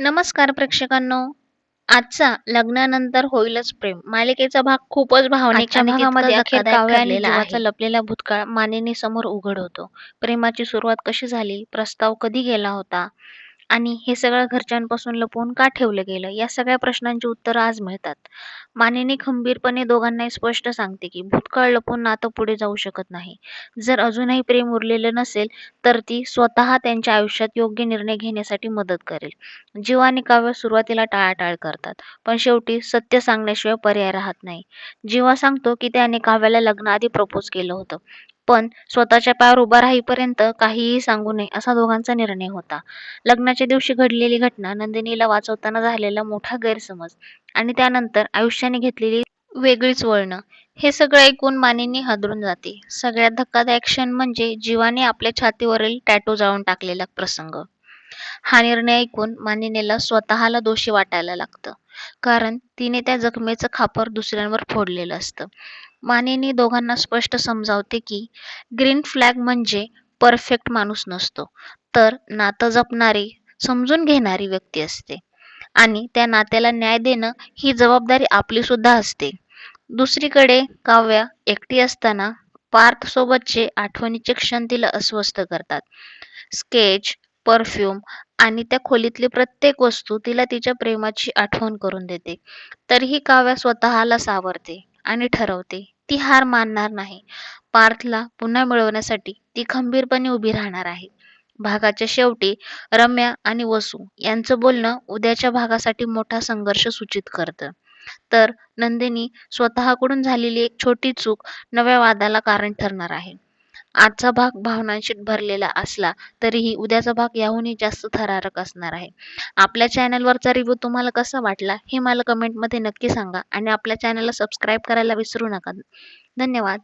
नमस्कार प्रेक्षकांनो. आजचा लग्नानंतर होईलच प्रेम. मालिकेचा भाग खूपच भागामध्ये अखेर काव्य आणि जीवाचा आहे. लपलेला भूतकाळ मानेनी समोर उघड होतो. प्रेमाची सुरुवात कशी झाली? प्रस्ताव कधी गेला होता? आणि हे सगळं घरच्यांपासून लपवून का ठेवलं गेलं? या सगळ्या प्रश्नांची उत्तरं आज मिळतात. मानेनी खंबीरपणे दोघांनाही स्पष्ट सांगते की भूतकाळ लपवून नातं पुढे जाऊ शकत नाही. जर अजूनही प्रेम उरलेलं नसेल तर ती स्वतः त्यांच्या आयुष्यात योग्य निर्णय घेण्यासाठी मदत करेल. जीव आणि काव्य सुरुवातीला टाळाटाळ करतात पण शेवटी सत्य सांगण्याशिवाय पर्याय राहत नाही. जीवा सांगतो की त्याने काव्याला लग्नाआधी प्रपोज केलं होतं. पण स्वतःच्या पायावर उभा राहीपर्यंत काहीही सांगू नये असा दोघांचा निर्णय होता. लग्नाच्या दिवशी घडलेली घटना नंदिनीला वाचवताना झालेला मोठा गैरसमज आणि त्यानंतर आयुष्याने घेतलेली वेगळीच वळणं. हे सगळं ऐकून मानिनी हादरून जाते. सगळ्यात धक्कादायक क्षण म्हणजे जीवाने आपल्या छातीवरील टॅटू जाळून टाकलेला प्रसंग. हा निर्णय ऐकून मानिनीला स्वतःला दोषी वाटायला लागतं. कारण तिने त्या जखमेचं खापर दुसऱ्यांवर फोडलेलं असतं. मानेनी दोघांना स्पष्ट समजावते की ग्रीन फ्लॅग म्हणजे परफेक्ट माणूस नसतो तर नातं जपणारी समजून घेणारी व्यक्ती असते. आणि त्या नात्याला न्याय देणं ही जबाबदारी आपली सुद्धा असते. दुसरीकडे काव्या एकटी असताना पार्थ सोबतचे आठवणीचे क्षण तिला अस्वस्थ करतात. स्केच परफ्यूम आणि त्या खोलीतली प्रत्येक वस्तू तिला तिच्या प्रेमाची आठवण करून देते. तरीही काव्या स्वतःला सावरते आणि ठरवते ती हार मानणार नाही. पार्थला पुन्हा मिळवण्यासाठी ती खंबीरपणे उभी राहणार आहे. भागाच्या शेवटी रम्या आणि वसू यांचं बोलणं उद्याच्या भागासाठी मोठा संघर्ष सूचित करतं. तर नंदिनी स्वतःकडून झालेली एक छोटी चूक नव्या वादाला कारण ठरणार आहे. आजचा भाग भावनांशी भरलेला असला तरीही उद्याचा भाग याहूनही जास्त थरारक असणार आहे. आपल्या चॅनलवरचा रिव्ह्यू तुम्हाला कसा वाटला हे मला कमेंटमध्ये नक्की सांगा आणि आपल्या चॅनलला सबस्क्राईब करायला विसरू नका. धन्यवाद.